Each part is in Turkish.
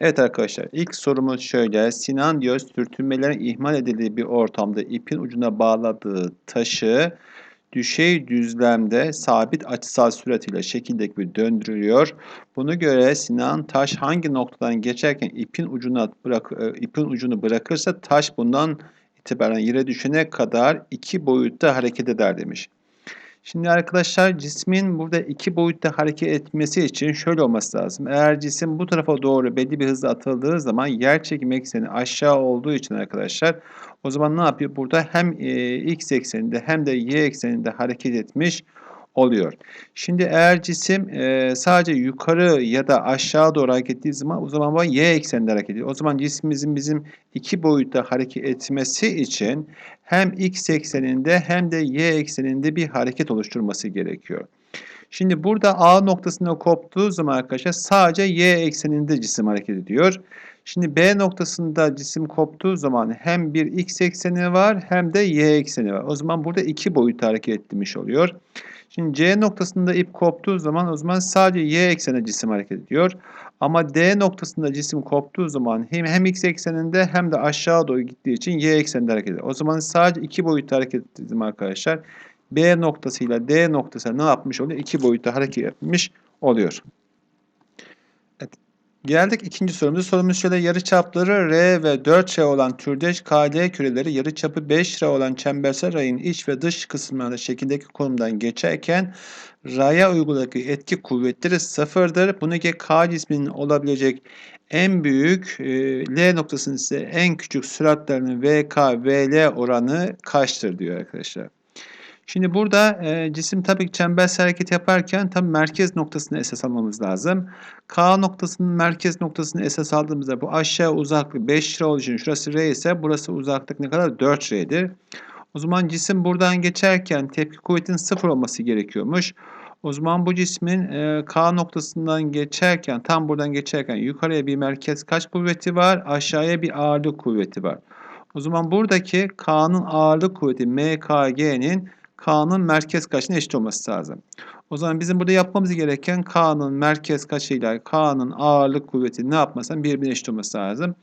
Evet arkadaşlar ilk sorumuz şöyle. Sinan diyor sürtünmelerin ihmal edildiği bir ortamda ipin ucuna bağladığı taşı düşey düzlemde sabit açısal süratiyle şekildeki gibi döndürüyor. Bunu göre Sinan taş hangi noktadan geçerken ipin ucuna bırak e, ipin ucunu bırakırsa taş bundan itibaren yere düşene kadar iki boyutta hareket eder demiş. Şimdi arkadaşlar cismin burada iki boyutta hareket etmesi için şöyle olması lazım. Eğer cisim bu tarafa doğru belli bir hızla atıldığı zaman yer çekim ekseni aşağı olduğu için arkadaşlar o zaman ne yapıyor? Burada hem e, x ekseninde hem de y ekseninde hareket etmiş oluyor. Şimdi eğer cisim e, sadece yukarı ya da aşağı doğru hareket ettiği zaman o zaman bu y ekseninde hareket ediyor. O zaman cismimizin bizim iki boyutta hareket etmesi için hem x ekseninde hem de y ekseninde bir hareket oluşturması gerekiyor. Şimdi burada A noktasında koptuğu zaman arkadaşlar sadece y ekseninde cisim hareket ediyor. Şimdi B noktasında cisim koptuğu zaman hem bir x ekseni var hem de y ekseni var. O zaman burada iki boyut hareket etmiş oluyor. Şimdi C noktasında ip koptuğu zaman o zaman sadece y ekseni cisim hareket ediyor. Ama D noktasında cisim koptuğu zaman hem, hem x ekseninde hem de aşağı doğru gittiği için y ekseninde hareket ediyor. O zaman sadece iki boyutta hareket ettim arkadaşlar. B noktasıyla D noktası ne yapmış oluyor? İki boyutta hareket etmiş oluyor. Geldik ikinci sorumuza. Sorumuz şöyle yarı çapları R ve 4R olan türdeş KL küreleri yarı çapı 5R olan çembersel rayın iç ve dış kısımlarında şekildeki konumdan geçerken raya uyguladığı etki kuvvetleri sıfırdır. Bunu ki K cisminin olabilecek en büyük e, L noktasının ise en küçük süratlerinin VK, VL oranı kaçtır diyor arkadaşlar. Şimdi burada e, cisim tabii çembersel hareket yaparken tabii merkez noktasını esas almamız lazım. K noktasının merkez noktasını esas aldığımızda bu aşağı uzaklık 5 lira olduğu için şurası R ise burası uzaklık ne kadar? 4 R'dir. O zaman cisim buradan geçerken tepki kuvvetinin sıfır olması gerekiyormuş. O zaman bu cismin e, K noktasından geçerken tam buradan geçerken yukarıya bir merkez kaç kuvveti var? Aşağıya bir ağırlık kuvveti var. O zaman buradaki K'nın ağırlık kuvveti MKG'nin K'nın merkez kaçına eşit olması lazım. O zaman bizim burada yapmamız gereken K'nın merkez kaçıyla K'nın ağırlık kuvveti ne yapmasın birbirine eşit olması lazım.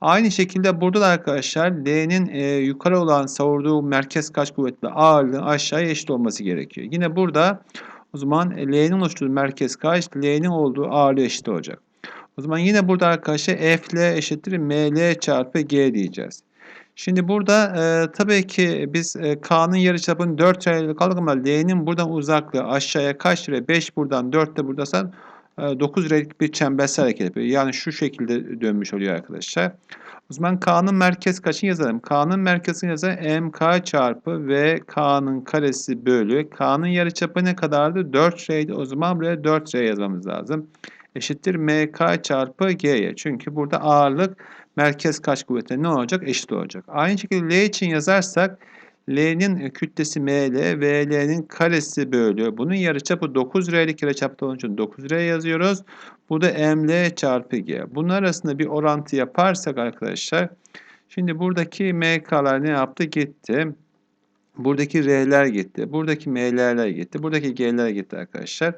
Aynı şekilde burada da arkadaşlar L'nin e, yukarı olan savurduğu merkez kaç kuvvetle ağırlığın aşağıya eşit olması gerekiyor. Yine burada o zaman L'nin oluşturduğu merkez kaç L'nin olduğu ağırlığı eşit olacak. O zaman yine burada arkadaşlar F L eşittir ML çarpı G diyeceğiz. Şimdi burada e, tabii ki biz e, K'nın yarıçapını 4 liralık aldık L'nin buradan uzaklığı aşağıya kaç lira? 5 buradan 4 de buradaysan e, 9 liralık bir çembersel hareket yapıyor. Yani şu şekilde dönmüş oluyor arkadaşlar. O zaman K'nın merkez kaçını yazalım? K'nın merkezini yazalım. MK çarpı V K'nın karesi bölü. K'nın yarıçapı ne kadardı? 4 R'ydi. O zaman buraya 4 R yazmamız lazım. Eşittir MK çarpı G'ye. Çünkü burada ağırlık merkez kaç kuvvetine ne olacak? Eşit olacak. Aynı şekilde L için yazarsak L'nin kütlesi ML, VL'nin karesi bölü. Bunun yarıçapı 9R'lik yarıçapta olduğu için 9R yazıyoruz. Bu da ML çarpı G. Bunun arasında bir orantı yaparsak arkadaşlar. Şimdi buradaki MK'lar ne yaptı? Gitti. Buradaki R'ler gitti. Buradaki M'ler gitti. Buradaki G'ler gitti arkadaşlar.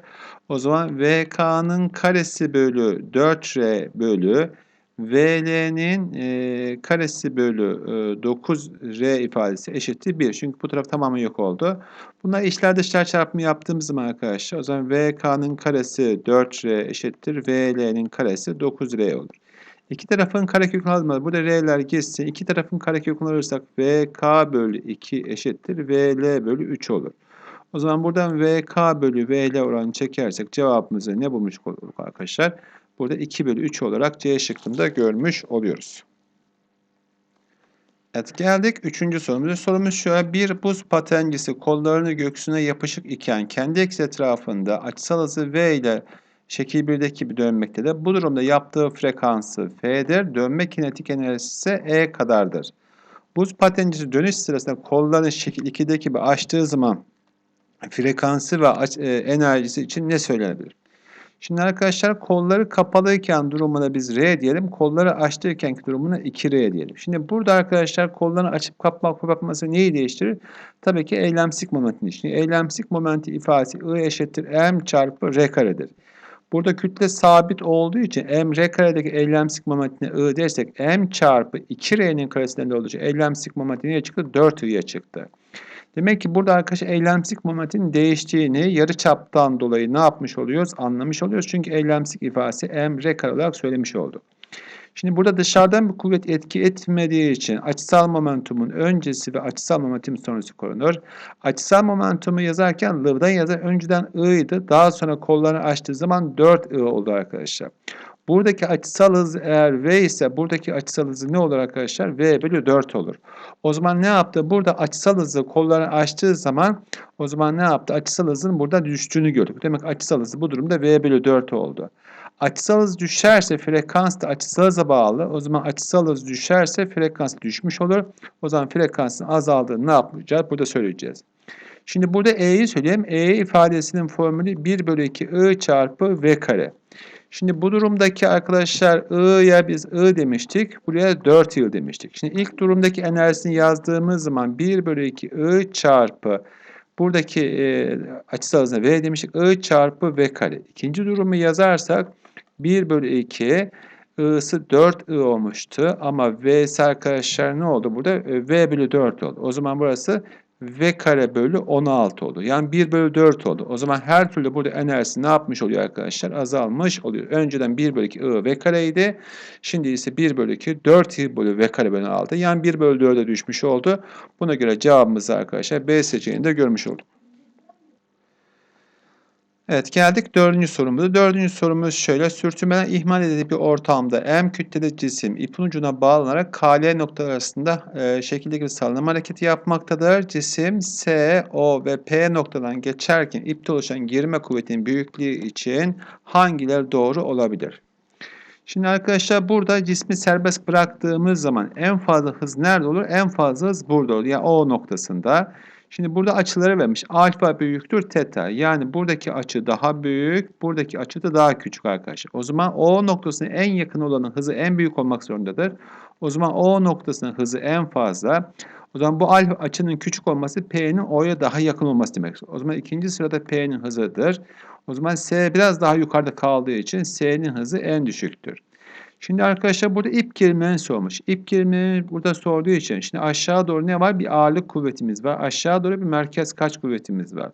O zaman VK'nın karesi bölü 4R bölü VL'nin e, karesi bölü e, 9R ifadesi eşittir 1. Çünkü bu taraf tamamen yok oldu. Bunlar işler dışlar çarpımı yaptığımız zaman arkadaşlar o zaman VK'nın karesi 4R eşittir VL'nin karesi 9R olur. İki tarafın karekökünü almadı. Burada R'ler gitsin. İki tarafın karekökünü alırsak VK bölü 2 eşittir VL bölü 3 olur. O zaman buradan VK bölü VL oranı çekersek cevabımızı ne bulmuş olduk arkadaşlar? Burada 2 bölü 3 olarak C şıkkında görmüş oluyoruz. Evet geldik 3. sorumuza. Sorumuz şöyle. Bir buz patencisi kollarını göğsüne yapışık iken kendi eks etrafında açısal hızı V ile şekil 1'deki gibi dönmektedir. Bu durumda yaptığı frekansı F'dir. Dönme kinetik enerjisi ise E kadardır. Buz patencisi dönüş sırasında kollarını şekil 2'deki gibi açtığı zaman frekansı ve e, enerjisi için ne söylenebilir? Şimdi arkadaşlar kolları kapalıyken durumuna biz R diyelim. Kolları açtıyken durumuna 2R diyelim. Şimdi burada arkadaşlar kollarını açıp kapmak kapatması neyi değiştirir? Tabii ki eylemsik momentin değiştirir. Eylemsik momenti ifadesi I eşittir M çarpı R karedir. Burada kütle sabit olduğu için m r karedeki eylemsik momentine I dersek m çarpı 2r'nin karesinden de olacak. Eylemsik momenti neye çıktı? 4i'ye çıktı. Demek ki burada arkadaşlar eylemsik momentin değiştiğini yarı çaptan dolayı ne yapmış oluyoruz? Anlamış oluyoruz. Çünkü eylemsik ifadesi m r kare olarak söylemiş olduk. Şimdi burada dışarıdan bir kuvvet etki etmediği için açısal momentumun öncesi ve açısal momentum sonrası korunur. Açısal momentumu yazarken L'dan yazar önceden I'ydı. Daha sonra kollarını açtığı zaman 4I oldu arkadaşlar. Buradaki açısal hız eğer V ise buradaki açısal hızı ne olur arkadaşlar? V bölü 4 olur. O zaman ne yaptı? Burada açısal hızı kollarını açtığı zaman o zaman ne yaptı? Açısal hızın burada düştüğünü gördük. Demek açısal hızı bu durumda V bölü 4 oldu. Açısal hız düşerse frekans da açısal hıza bağlı. O zaman açısal hız düşerse frekans düşmüş olur. O zaman frekansın azaldığını ne yapacağız? Burada söyleyeceğiz. Şimdi burada E'yi söyleyeyim. E ifadesinin formülü 1 bölü 2 I çarpı V kare. Şimdi bu durumdaki arkadaşlar I'ya biz I demiştik. Buraya 4 yıl demiştik. Şimdi ilk durumdaki enerjisini yazdığımız zaman 1 bölü 2 I çarpı buradaki e, açısal hızına V demiştik. I çarpı V kare. İkinci durumu yazarsak 1 bölü 2 I'sı 4I olmuştu. Ama V'si arkadaşlar ne oldu burada? E, v bölü 4 oldu. O zaman burası V kare bölü 16 oldu. Yani 1 bölü 4 oldu. O zaman her türlü burada enerjisi ne yapmış oluyor arkadaşlar? Azalmış oluyor. Önceden 1 bölü 2 I V kareydi. Şimdi ise 1 bölü 2 4 I bölü V kare bölü 6. Yani 1 bölü 4'e düşmüş oldu. Buna göre cevabımızı arkadaşlar B seçeneğinde görmüş olduk. Evet geldik dördüncü sorumuza. Dördüncü sorumuz şöyle. Sürtünmeden ihmal edildiği bir ortamda M kütleli cisim ipin ucuna bağlanarak KL noktalar arasında e, şekildeki bir sallama hareketi yapmaktadır. Cisim S, O ve P noktadan geçerken ipte oluşan girme kuvvetinin büyüklüğü için hangileri doğru olabilir? Şimdi arkadaşlar burada cismi serbest bıraktığımız zaman en fazla hız nerede olur? En fazla hız burada olur. Yani O noktasında. Şimdi burada açıları vermiş. Alfa büyüktür teta. Yani buradaki açı daha büyük, buradaki açı da daha küçük arkadaşlar. O zaman O noktasına en yakın olanın hızı en büyük olmak zorundadır. O zaman O noktasının hızı en fazla. O zaman bu alfa açının küçük olması P'nin O'ya daha yakın olması demek. O zaman ikinci sırada P'nin hızıdır. O zaman S biraz daha yukarıda kaldığı için S'nin hızı en düşüktür. Şimdi arkadaşlar burada ip gerilmeni sormuş. İp gerilmeni burada sorduğu için şimdi aşağı doğru ne var? Bir ağırlık kuvvetimiz var. Aşağı doğru bir merkez kaç kuvvetimiz var.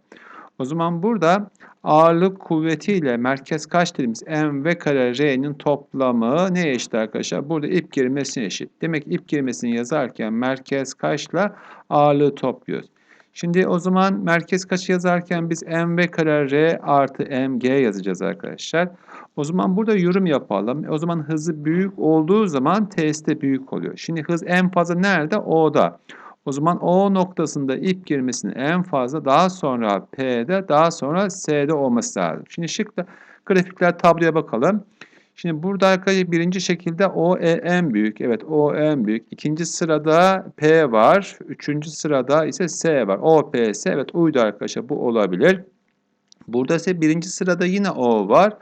O zaman burada ağırlık kuvveti ile merkez kaç dediğimiz m v kare r'nin toplamı ne eşit arkadaşlar? Burada ip gerilmesine eşit. Demek ip gerilmesini yazarken merkez kaçla ağırlığı topluyoruz. Şimdi o zaman merkez kaçı yazarken biz mv kare r artı mg yazacağız arkadaşlar. O zaman burada yorum yapalım. O zaman hızı büyük olduğu zaman de büyük oluyor. Şimdi hız en fazla nerede? O'da. O zaman O noktasında ip girmesinin en fazla daha sonra P'de daha sonra S'de olması lazım. Şimdi şıkta grafikler tabloya bakalım. Şimdi burada arkadaşlar birinci şekilde O e, en büyük. Evet O en büyük. İkinci sırada P var. Üçüncü sırada ise S var. O, P, S. Evet uydu arkadaşlar bu olabilir. Burada ise birinci sırada yine O var.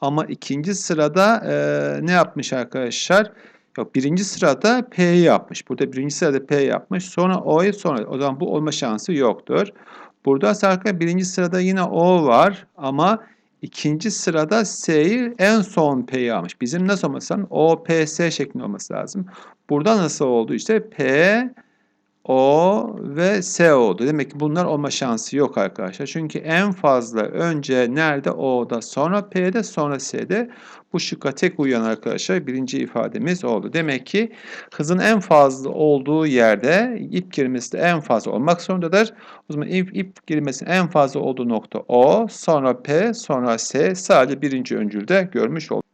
Ama ikinci sırada e, ne yapmış arkadaşlar? Yok birinci sırada P'yi yapmış. Burada birinci sırada P yapmış. Sonra O'yu sonra. O zaman bu olma şansı yoktur. Burada arkadaşlar birinci sırada yine O var. Ama ikinci sırada S'yi en son P'yi almış. Bizim nasıl olması lazım? O, P, S şeklinde olması lazım. Burada nasıl oldu? İşte P, o ve S oldu. Demek ki bunlar olma şansı yok arkadaşlar. Çünkü en fazla önce nerede? O'da, sonra P'de, sonra S'de. Bu şıkka tek uyan arkadaşlar birinci ifademiz oldu. Demek ki hızın en fazla olduğu yerde ip girmesi de en fazla olmak zorundadır. O zaman ip, ip girmesinin en fazla olduğu nokta O, sonra P, sonra S sadece birinci öncülde görmüş olduk.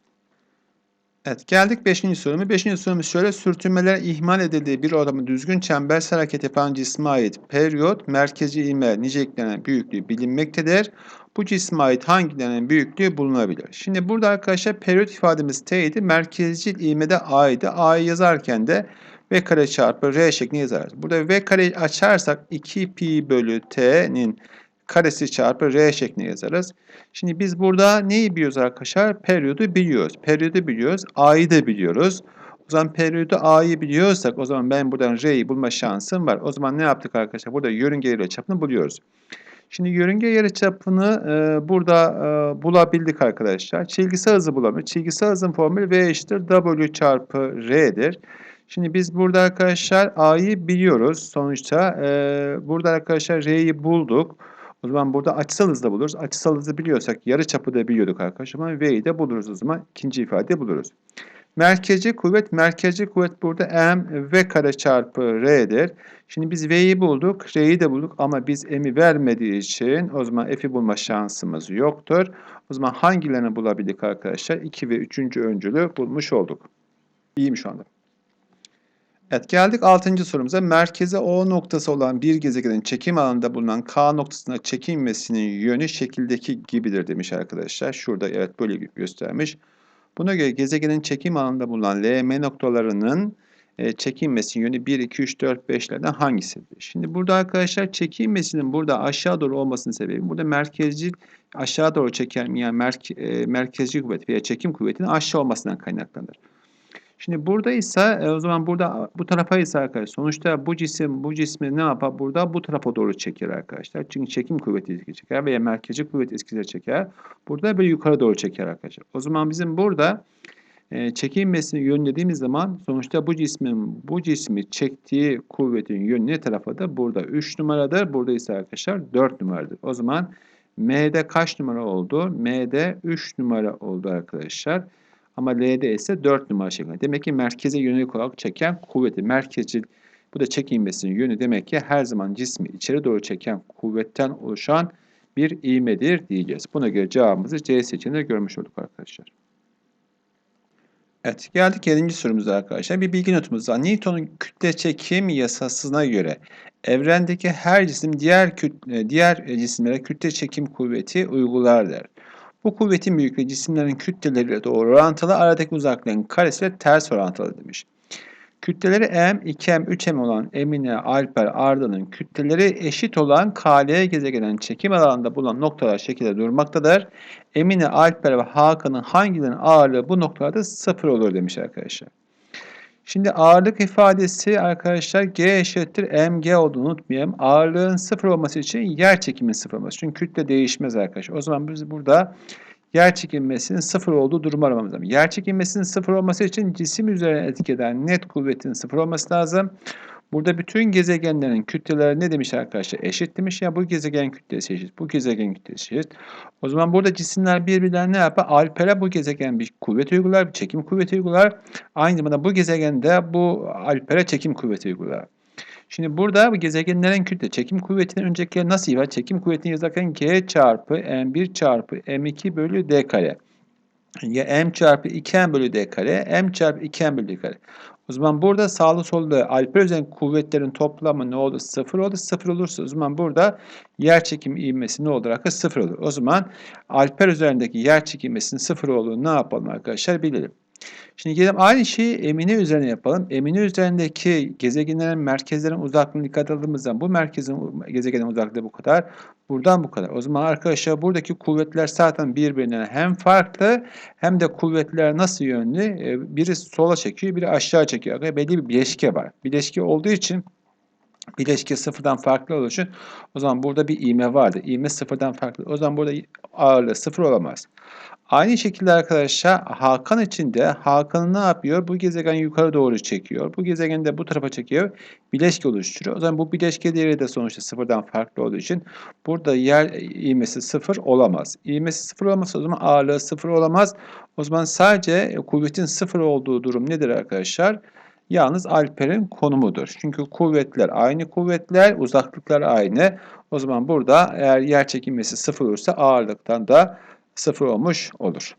Evet geldik 5. soruma. 5. sorumuz şöyle. Sürtünmeler ihmal edildiği bir ortamı düzgün çembersel hareket yapan cisme ait periyot, merkezi ivme niceliklenen büyüklüğü bilinmektedir. Bu cisme ait hangilerinin büyüklüğü bulunabilir? Şimdi burada arkadaşlar periyot ifademiz T idi. Merkezcil ivmede A'ydı. A'yı yazarken de V kare çarpı R şeklinde yazarız. Burada V kare açarsak 2 pi bölü T'nin karesi çarpı r şeklinde yazarız. Şimdi biz burada neyi biliyoruz arkadaşlar? Periyodu biliyoruz. Periyodu biliyoruz. A'yı da biliyoruz. O zaman periyodu A'yı biliyorsak o zaman ben buradan R'yi bulma şansım var. O zaman ne yaptık arkadaşlar? Burada yörünge ile çapını buluyoruz. Şimdi yörünge yarıçapını e, burada e, bulabildik arkadaşlar. Çizgisel hızı bulamıyoruz. Çizgisel hızın formülü V eşittir W çarpı R'dir. Şimdi biz burada arkadaşlar A'yı biliyoruz. Sonuçta e, burada arkadaşlar R'yi bulduk. O zaman burada açısal hızı da buluruz. Açısal hızı biliyorsak yarıçapı da biliyorduk arkadaşlar. Ama V'yi de buluruz o zaman. ikinci ifade buluruz. Merkezi kuvvet, merkezi kuvvet burada M V kare çarpı R'dir. Şimdi biz V'yi bulduk, R'yi de bulduk ama biz M'i vermediği için o zaman F'i bulma şansımız yoktur. O zaman hangilerini bulabildik arkadaşlar? 2 ve 3. öncülü bulmuş olduk. İyiyim şu anda. Evet geldik 6. sorumuza. Merkeze O noktası olan bir gezegenin çekim alanında bulunan K noktasına çekilmesinin yönü şekildeki gibidir demiş arkadaşlar. Şurada evet böyle göstermiş. Buna göre gezegenin çekim alanında bulunan LM noktalarının e, çekilmesinin yönü 1, 2, 3, 4, 5'lerden hangisidir? Şimdi burada arkadaşlar çekilmesinin burada aşağı doğru olmasının sebebi burada merkezci aşağı doğru çeken yani merke, e, merkezci kuvvet veya çekim kuvvetinin aşağı olmasından kaynaklanır. Şimdi burada ise e, o zaman burada bu tarafa ise arkadaşlar sonuçta bu cisim bu cismi ne yapar? Burada bu tarafa doğru çeker arkadaşlar. Çünkü çekim kuvveti etkisi çeker veya merkezi kuvvet etkisi çeker. Burada böyle yukarı doğru çeker arkadaşlar. O zaman bizim burada e, çekilmesini yönlediğimiz zaman sonuçta bu cismin bu cismi çektiği kuvvetin yönü ne tarafa da? Burada 3 numaradır. Burada ise arkadaşlar 4 numaradır. O zaman M'de kaç numara oldu? M'de 3 numara oldu arkadaşlar. Ama L'de ise 4 numara şeklinde. Demek ki merkeze yönelik olarak çeken kuvveti. Merkezci bu da çekilmesinin yönü demek ki her zaman cismi içeri doğru çeken kuvvetten oluşan bir ivmedir diyeceğiz. Buna göre cevabımızı C seçeneğinde görmüş olduk arkadaşlar. Evet geldik 7. sorumuza arkadaşlar. Bir bilgi notumuz var. Newton'un kütle çekim yasasına göre evrendeki her cisim diğer kütle, diğer cisimlere kütle çekim kuvveti uygular der. Bu kuvvetin büyüklüğü cisimlerin kütleleriyle doğru orantılı, aradaki uzaklığın karesiyle ters orantılı demiş. Kütleleri M, 2M, 3M olan Emine, Alper, Arda'nın kütleleri eşit olan KL gezegenin çekim alanında bulunan noktalar şekilde durmaktadır. Emine, Alper ve Hakan'ın hangilerinin ağırlığı bu noktalarda sıfır olur demiş arkadaşlar. Şimdi ağırlık ifadesi arkadaşlar G eşittir mg olduğunu unutmayalım. Ağırlığın sıfır olması için yer çekimin sıfır olması. Çünkü kütle değişmez arkadaşlar. O zaman biz burada yer çekilmesinin sıfır olduğu durumu aramamız lazım. Yer çekilmesinin sıfır olması için cisim üzerine etki net kuvvetin sıfır olması lazım. Burada bütün gezegenlerin kütleleri ne demiş arkadaşlar? Eşit demiş. Ya bu gezegen kütlesi eşit. Bu gezegen kütlesi eşit. O zaman burada cisimler birbirlerine ne yapar? Alper'e bu gezegen bir kuvvet uygular, bir çekim kuvveti uygular. Aynı zamanda bu gezegende bu Alper'e çekim kuvveti uygular. Şimdi burada bu gezegenlerin kütle çekim kuvvetini önceki nasıl ifade? Çekim kuvvetini yazarken G çarpı M1 çarpı M2 bölü D kare. Ya M çarpı 2M bölü D kare, M çarpı 2M bölü D kare. O zaman burada sağlı solda alper üzerindeki kuvvetlerin toplamı ne oldu? Sıfır oldu. Sıfır olursa o zaman burada yer çekimi ivmesi ne olur arkadaşlar? Sıfır olur. O zaman alper üzerindeki yer çekilmesinin sıfır olduğunu ne yapalım arkadaşlar? Bilelim. Şimdi gelelim aynı şeyi Emine üzerine yapalım. Emine üzerindeki gezegenlerin merkezlerin uzaklığını dikkat aldığımızda bu merkezin gezegenin uzaklığı bu kadar. Buradan bu kadar. O zaman arkadaşlar buradaki kuvvetler zaten birbirinden hem farklı hem de kuvvetler nasıl yönlü? Ee, biri sola çekiyor, biri aşağı çekiyor. Belli bir bileşke var. Bileşke olduğu için bileşke sıfırdan farklı olduğu için o zaman burada bir iğme vardı. İğme sıfırdan farklı. O zaman burada ağırlığı sıfır olamaz. Aynı şekilde arkadaşlar Hakan için de Hakan'ı ne yapıyor? Bu gezegen yukarı doğru çekiyor. Bu gezegeni de bu tarafa çekiyor. Bileşke oluşturuyor. O zaman bu bileşke değeri de sonuçta sıfırdan farklı olduğu için burada yer ivmesi sıfır olamaz. İvmesi sıfır olmazsa o zaman ağırlığı sıfır olamaz. O zaman sadece kuvvetin sıfır olduğu durum nedir arkadaşlar? Yalnız Alper'in konumudur. Çünkü kuvvetler aynı kuvvetler, uzaklıklar aynı. O zaman burada eğer yer çekilmesi sıfır olursa ağırlıktan da sıfır olmuş olur.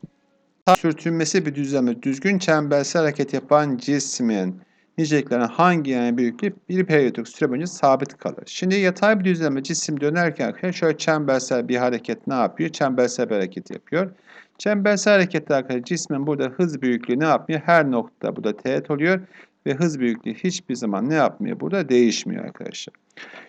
Sürtünmesi bir düzleme düzgün çembersel hareket yapan cismin niceliklerine hangi yani büyüklüğü bir periyodik süre boyunca sabit kalır. Şimdi yatay bir düzleme cisim dönerken şöyle çembersel bir hareket ne yapıyor? Çembersel bir hareket yapıyor. Çembersel harekette arkadaşlar cismin burada hız büyüklüğü ne yapmıyor? Her nokta burada teğet oluyor ve hız büyüklüğü hiçbir zaman ne yapmıyor? Burada değişmiyor arkadaşlar.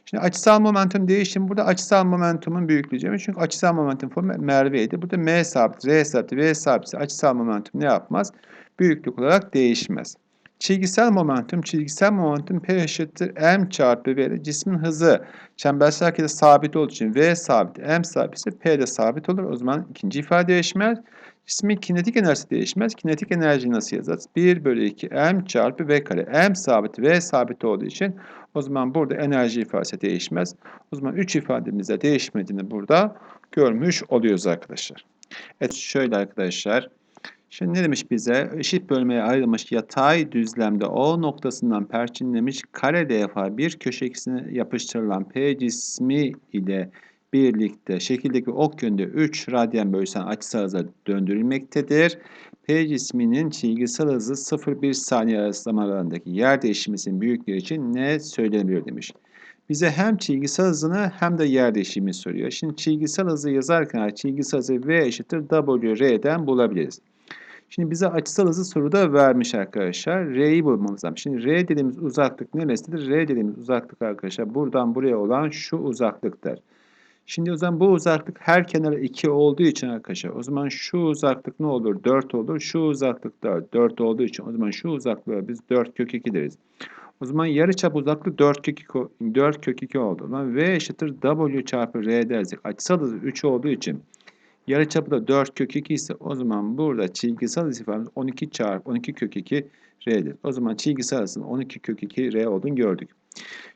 Şimdi açısal momentum değişim burada açısal momentumun büyüklüğü. Çünkü açısal momentum formu Merve'ydi. Burada M sabit, R sabit, V sabit açısal momentum ne yapmaz? Büyüklük olarak değişmez. Çizgisel momentum, çizgisel momentum P eşittir m çarpı V ile cismin hızı çembersel harekette sabit olduğu için V sabit, m sabit ise P de sabit olur. O zaman ikinci ifade değişmez. Cismin kinetik enerjisi değişmez. Kinetik enerjiyi nasıl yazarız? 1 bölü 2 m çarpı V kare. M sabit, V sabit olduğu için o zaman burada enerji ifadesi değişmez. O zaman 3 ifademizde değişmediğini burada görmüş oluyoruz arkadaşlar. Evet şöyle arkadaşlar. Şimdi ne demiş bize? Eşit bölmeye ayrılmış yatay düzlemde O noktasından perçinlemiş kare defa bir köşe yapıştırılan P cismi ile birlikte şekildeki ok yönünde 3 radyan bölüsen açısal hıza döndürülmektedir. P cisminin çizgisel hızı 0-1 saniye arasındaki yer değişiminin büyüklüğü için ne söylenebilir demiş. Bize hem çizgisel hızını hem de yer değişimini soruyor. Şimdi çizgisel hızı yazarken çizgisel hızı V eşittir WR'den bulabiliriz. Şimdi bize açısal hızı soruda vermiş arkadaşlar. R'yi bulmamız lazım. Şimdi R dediğimiz uzaklık neresidir? R dediğimiz uzaklık arkadaşlar buradan buraya olan şu uzaklıktır. Şimdi o zaman bu uzaklık her kenara 2 olduğu için arkadaşlar o zaman şu uzaklık ne olur? 4 olur. Şu uzaklık da 4 olduğu için o zaman şu uzaklığa biz 4 kök 2 deriz. O zaman yarıçap uzaklığı 4 kök 2, 4 kök 2 oldu. O zaman V eşittir W çarpı R dersek açısal hızı 3 olduğu için yarıçapı da 4 kök 2 ise o zaman burada çizgisel ifademiz 12 çarpı 12 kök 2 R'dir. O zaman çizgisel hızın 12 kök 2 R olduğunu gördük.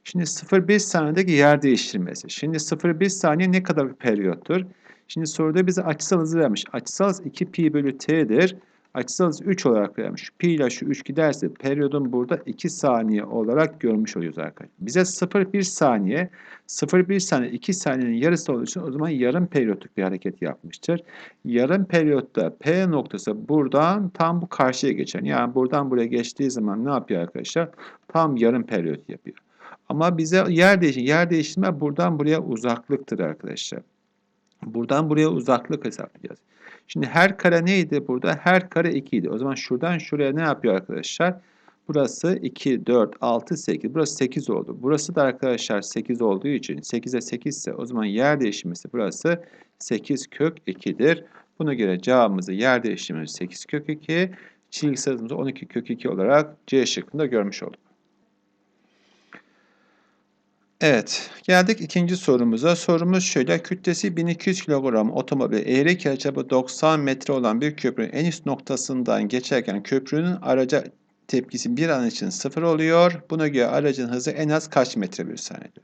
Şimdi 0,1 saniyedeki yer değiştirmesi. Şimdi 0,1 saniye ne kadar bir periyottur? Şimdi soruda bize açısal hızı vermiş. Açısal hız 2 pi bölü t'dir. Açısal hız 3 olarak vermiş. Pi ile şu 3 giderse periyodun burada 2 saniye olarak görmüş oluyoruz arkadaşlar. Bize 0,1 saniye, 0,1 saniye 2 saniyenin yarısı olduğu için o zaman yarım periyotluk bir hareket yapmıştır. Yarım periyotta P noktası buradan tam bu karşıya geçen. Yani buradan buraya geçtiği zaman ne yapıyor arkadaşlar? Tam yarım periyot yapıyor. Ama bize yer değişimi, yer değiştirme buradan buraya uzaklıktır arkadaşlar. Buradan buraya uzaklık hesaplayacağız. Şimdi her kare neydi burada? Her kare 2 idi. O zaman şuradan şuraya ne yapıyor arkadaşlar? Burası 2, 4, 6, 8. Burası 8 oldu. Burası da arkadaşlar 8 olduğu için 8'e 8 ise o zaman yer değişimisi burası 8 kök 2'dir. Buna göre cevabımızı yer değişimimiz 8 kök 2, çizgisel hızımızı 12 kök 2 olarak C şıkkında görmüş olduk. Evet, geldik ikinci sorumuza. Sorumuz şöyle, kütlesi 1200 kilogram otomobil eğri yarıçapı 90 metre olan bir köprünün en üst noktasından geçerken köprünün araca tepkisi bir an için sıfır oluyor. Buna göre aracın hızı en az kaç metre bir saniyedir?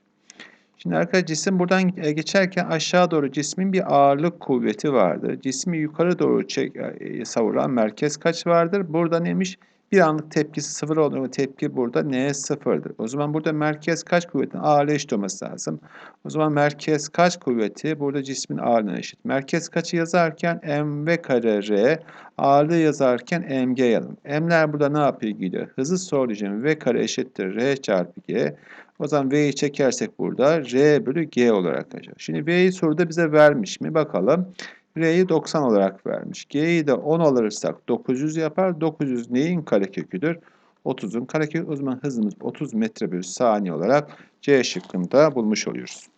Şimdi arkadaşlar cisim buradan geçerken aşağı doğru cismin bir ağırlık kuvveti vardır. Cismi yukarı doğru çek, savuran merkez kaç vardır? Burada neymiş? Bir anlık tepkisi sıfır olduğu tepki burada n sıfırdır. O zaman burada merkez kaç kuvvetin ağırlığı eşit olması lazım. O zaman merkez kaç kuvveti burada cismin ağırlığına eşit. Merkez kaçı yazarken mv kare r, ağırlığı yazarken mg yazalım. M'ler burada ne yapıyor gidiyor? Hızı için v kare eşittir r çarpı g. O zaman v'yi çekersek burada r bölü g olarak kalacak. Şimdi v'yi soruda bize vermiş mi? Bakalım. R'yi 90 olarak vermiş. G'yi de 10 alırsak 900 yapar. 900 neyin kareköküdür? 30'un karekökü. O zaman hızımız 30 metre bölü saniye olarak C şıkkında bulmuş oluyoruz.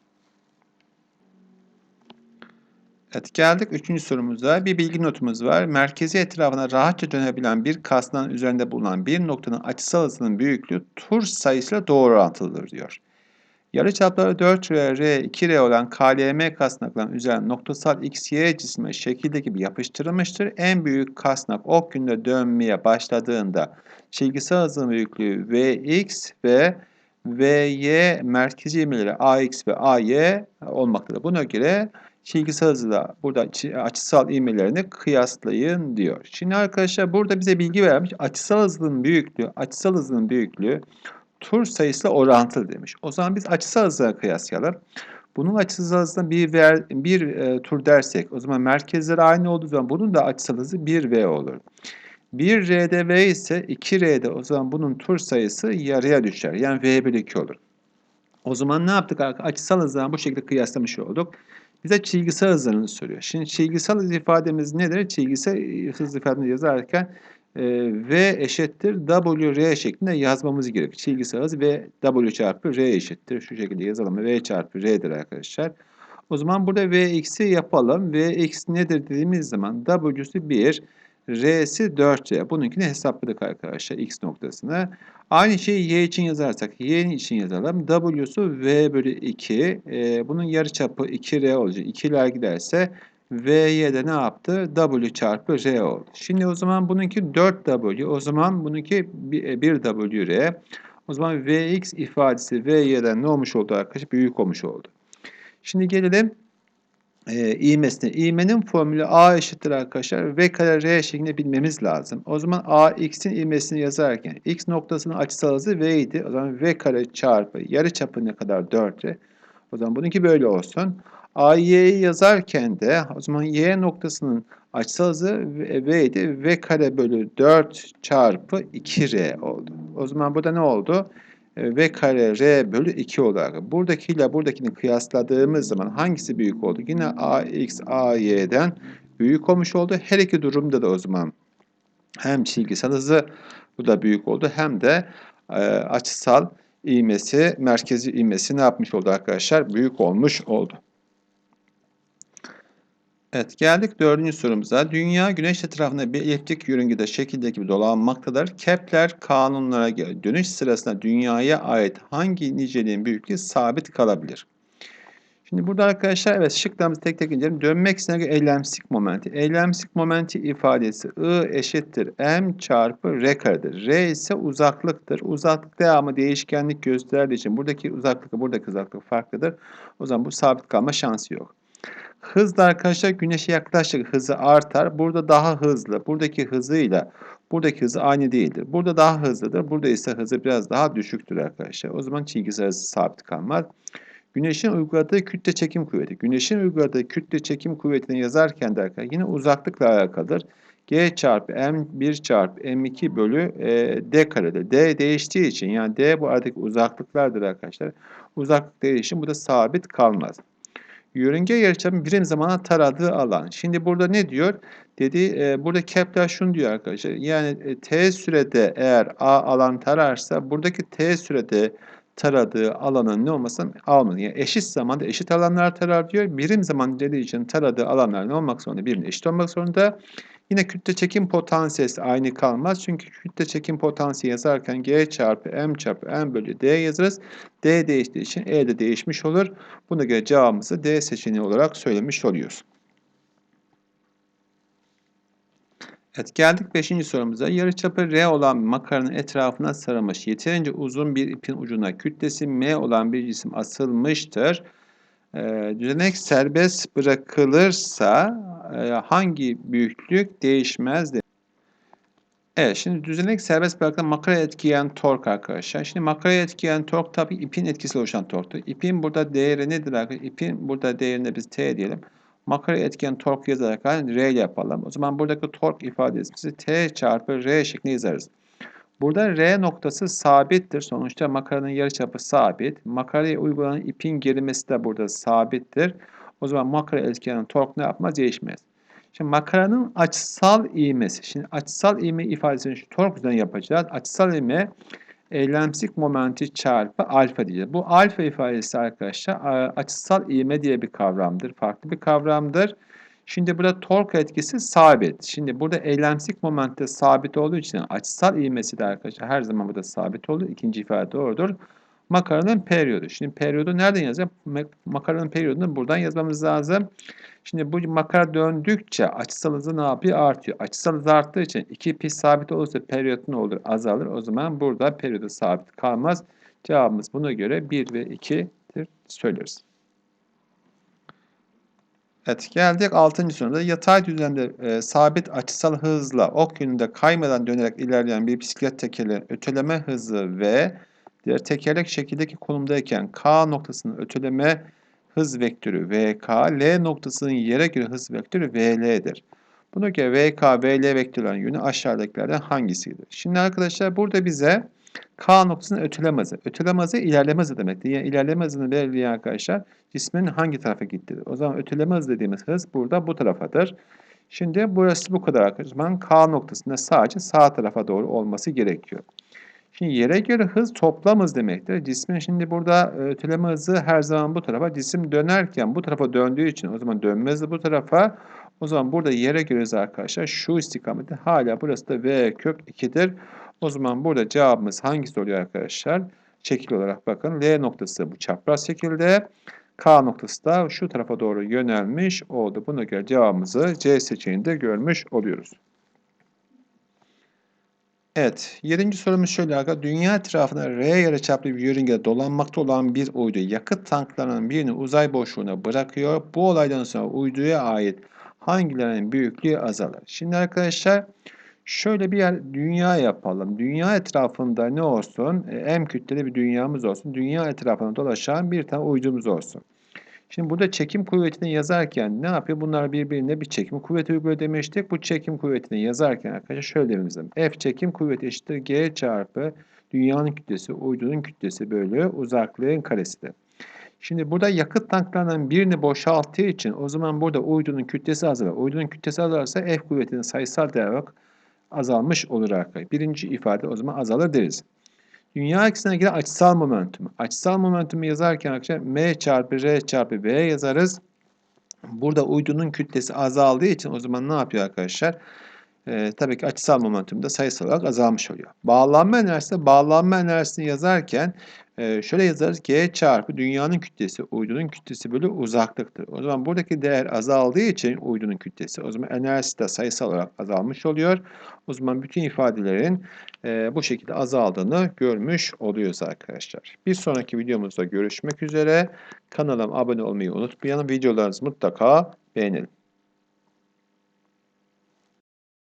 Evet geldik üçüncü sorumuza. Bir bilgi notumuz var. Merkezi etrafına rahatça dönebilen bir kasnağın üzerinde bulunan bir noktanın açısal hızının büyüklüğü tur sayısıyla doğru orantılıdır diyor. Yarıçapları 4R, R, 2R olan KLM kasnakların üzerine noktasal XY cismi şekilde gibi yapıştırılmıştır. En büyük kasnak ok yönünde dönmeye başladığında çizgisel hızın büyüklüğü Vx ve Vy merkezi ivmeleri Ax ve Ay olmaktadır. Buna göre çizgisel hızı da burada açısal ivmelerini kıyaslayın diyor. Şimdi arkadaşlar burada bize bilgi vermiş. Açısal hızının büyüklüğü, açısal hızının büyüklüğü tur sayısıyla orantılı demiş. O zaman biz açısal hızla kıyaslayalım. Bunun açısal hızına bir, ver, bir e, tur dersek o zaman merkezleri aynı olduğu zaman bunun da açısal hızı 1V olur. 1 R'de V ise 2 R'de o zaman bunun tur sayısı yarıya düşer. Yani V bölü 2 olur. O zaman ne yaptık? Açısal hızla bu şekilde kıyaslamış olduk. Bize çizgisel hızlarını soruyor. Şimdi çizgisel hız ifademiz nedir? Çizgisel hız ifademizi yazarken V eşittir W R şeklinde yazmamız gerekiyor. Çizgisel hız V W çarpı R eşittir. Şu şekilde yazalım. V çarpı R'dir arkadaşlar. O zaman burada Vx'i yapalım. Vx nedir dediğimiz zaman W'su 1, R'si 4R. Bununkini hesapladık arkadaşlar X noktasını. Aynı şeyi Y için yazarsak Y için yazalım. W'su V bölü 2. Ee, bunun yarıçapı 2R olacak. 2'ler giderse V'ye de ne yaptı? W çarpı R oldu. Şimdi o zaman bununki 4W. O zaman bununki 1WR. O zaman Vx ifadesi V'ye'den ne olmuş oldu arkadaşlar? Büyük olmuş oldu. Şimdi gelelim e, ivmesine. İvmenin formülü A eşittir arkadaşlar. V kare R şeklinde bilmemiz lazım. O zaman AX'in ivmesini yazarken X noktasının açısal hızı V idi. O zaman V kare çarpı yarı çapı ne kadar 4R. O zaman bununki böyle olsun. AY'yi yazarken de o zaman Y noktasının açısal hızı V idi. V kare bölü 4 çarpı 2R oldu. O zaman burada ne oldu? V kare R bölü 2 olarak. Buradakiyle buradakini kıyasladığımız zaman hangisi büyük oldu? Yine AX AY'den büyük olmuş oldu. Her iki durumda da o zaman hem çizgisel hızı bu da büyük oldu hem de e, açısal ivmesi, merkezi ivmesi ne yapmış oldu arkadaşlar? Büyük olmuş oldu. Evet geldik dördüncü sorumuza. Dünya güneş etrafında bir eliptik yörüngede şekilde gibi dolanmaktadır. Kepler kanunlara göre dönüş sırasında dünyaya ait hangi niceliğin büyüklüğü sabit kalabilir? Şimdi burada arkadaşlar evet şıklarımızı tek tek inceleyelim. Dönmek için eylemsik momenti. Eylemsik momenti ifadesi I eşittir M çarpı R karedir. R ise uzaklıktır. Uzaklık devamı değişkenlik gösterdiği için buradaki uzaklık buradaki uzaklık farklıdır. O zaman bu sabit kalma şansı yok. Hız da arkadaşlar güneşe yaklaştık hızı artar. Burada daha hızlı. Buradaki hızıyla buradaki hızı aynı değildir. Burada daha hızlıdır. Burada ise hızı biraz daha düşüktür arkadaşlar. O zaman çizgisel hızı sabit kalmaz. Güneşin uyguladığı kütle çekim kuvveti. Güneşin uyguladığı kütle çekim kuvvetini yazarken de arkadaşlar yine uzaklıkla alakalıdır. G çarpı M1 çarpı M2 bölü e, D karedir. D değiştiği için yani D bu aradaki uzaklıklardır arkadaşlar. Uzaklık değişim bu da sabit kalmaz. Yörünge yarıçapın birim zamana taradığı alan. Şimdi burada ne diyor? Dedi e, burada Kepler şunu diyor arkadaşlar. Yani e, t sürede eğer a alan tararsa buradaki t sürede taradığı alanın ne olmasın almalı. Yani eşit zamanda eşit alanlar tarar diyor. Birim zaman dediği için taradığı alanlar ne olmak zorunda? Birbirine eşit olmak zorunda. Yine kütle çekim potansiyeli aynı kalmaz. Çünkü kütle çekim potansiyeli yazarken G çarpı M çarpı M bölü D yazarız. D değiştiği için E de değişmiş olur. Buna göre cevabımızı D seçeneği olarak söylemiş oluyoruz. Evet geldik 5. sorumuza. Yarıçapı R olan makaranın etrafına sarılmış yeterince uzun bir ipin ucuna kütlesi M olan bir cisim asılmıştır. Ee, düzenek serbest bırakılırsa e, hangi büyüklük değişmez de. Evet şimdi düzenek serbest bırakılan makara etkileyen tork arkadaşlar. Şimdi makara etkileyen tork tabi ipin etkisiyle oluşan torktur. İpin burada değeri nedir arkadaşlar? İpin burada değerine biz T diyelim. Makara etkileyen tork yazarak R yapalım. O zaman buradaki tork ifadesi T çarpı R şeklinde yazarız. Burada R noktası sabittir. Sonuçta makaranın yarıçapı sabit. Makaraya uygulanan ipin gerilmesi de burada sabittir. O zaman makara etkileyen tork ne yapmaz? Değişmez. Şimdi makaranın açısal ivmesi. Şimdi açısal ivme ifadesini şu tork üzerinden yapacağız. Açısal ivme eylemsik momenti çarpı alfa diyeceğiz. Bu alfa ifadesi arkadaşlar açısal ivme diye bir kavramdır. Farklı bir kavramdır. Şimdi burada tork etkisi sabit. Şimdi burada eylemsik momentte sabit olduğu için açısal ivmesi de arkadaşlar her zaman burada sabit olur. İkinci ifade doğrudur. Makaranın periyodu. Şimdi periyodu nereden yazacağım? Makaranın periyodunu buradan yazmamız lazım. Şimdi bu makara döndükçe açısal hızı ne yapıyor? Artıyor. Açısal hızı arttığı için 2 pi sabit olursa periyot ne olur? Azalır. O zaman burada periyodu sabit kalmaz. Cevabımız buna göre 1 ve 2'dir söyleriz. Evet geldik 6. soruda. Yatay düzlemde e, sabit açısal hızla ok yönünde kaymadan dönerek ilerleyen bir bisiklet tekerleğinin öteleme hızı ve diğer tekerlek şekildeki konumdayken K noktasının öteleme hız vektörü VK, L noktasının yere göre hız vektörü VL'dir. Buna göre VK, VL vektörlerin yönü aşağıdakilerden hangisidir? Şimdi arkadaşlar burada bize K noktasının. Öteleme hızı ilerleme hızı demektir. Yani ilerleme hızını belirleyen arkadaşlar cismin hangi tarafa gittiğidir. O zaman öteleme hızı dediğimiz hız burada bu tarafadır. Şimdi burası bu kadar arkadaşlar. K noktasında sadece sağ tarafa doğru olması gerekiyor. Şimdi yere göre hız toplam hız demektir. Cismin şimdi burada öteleme hızı her zaman bu tarafa. Cisim dönerken bu tarafa döndüğü için o zaman dönme bu tarafa. O zaman burada yere göreceğiz arkadaşlar. Şu istikamette hala burası da V kök 2'dir. O zaman burada cevabımız hangisi oluyor arkadaşlar? Şekil olarak bakın. L noktası bu çapraz şekilde. K noktası da şu tarafa doğru yönelmiş oldu. Buna göre cevabımızı C seçeneğinde görmüş oluyoruz. Evet, yedinci sorumuz şöyle arkadaşlar. Dünya etrafında R yarıçaplı bir yörüngede dolanmakta olan bir uydu yakıt tanklarının birini uzay boşluğuna bırakıyor. Bu olaydan sonra uyduya ait hangilerinin büyüklüğü azalır? Şimdi arkadaşlar şöyle bir yer dünya yapalım. Dünya etrafında ne olsun? E, M kütleli bir dünyamız olsun. Dünya etrafında dolaşan bir tane uydumuz olsun. Şimdi burada çekim kuvvetini yazarken ne yapıyor? Bunlar birbirine bir çekim kuvveti uyguluyor demiştik. Bu çekim kuvvetini yazarken arkadaşlar şöyle dememiz lazım. F çekim kuvveti eşittir G çarpı dünyanın kütlesi, uydunun kütlesi bölü uzaklığın karesidir. Şimdi burada yakıt tanklarından birini boşalttığı için o zaman burada uydunun kütlesi azalır. Uydunun kütlesi azalırsa F kuvvetinin sayısal değer olarak azalmış olur arkadaşlar. Birinci ifade o zaman azalır deriz. Dünya eksenine giden açısal momentum. Açısal momentumu yazarken arkadaşlar m çarpı r çarpı v yazarız. Burada uydunun kütlesi azaldığı için o zaman ne yapıyor arkadaşlar? Ee, tabii ki açısal momentum da sayısal olarak azalmış oluyor. Bağlanma enerjisi, bağlanma enerjisini yazarken e, şöyle yazarız. G çarpı dünyanın kütlesi, uydunun kütlesi bölü uzaklıktır. O zaman buradaki değer azaldığı için uydunun kütlesi, o zaman enerjisi de sayısal olarak azalmış oluyor. O zaman bütün ifadelerin e, bu şekilde azaldığını görmüş oluyoruz arkadaşlar. Bir sonraki videomuzda görüşmek üzere. Kanalıma abone olmayı unutmayalım. Videolarınızı mutlaka beğenelim.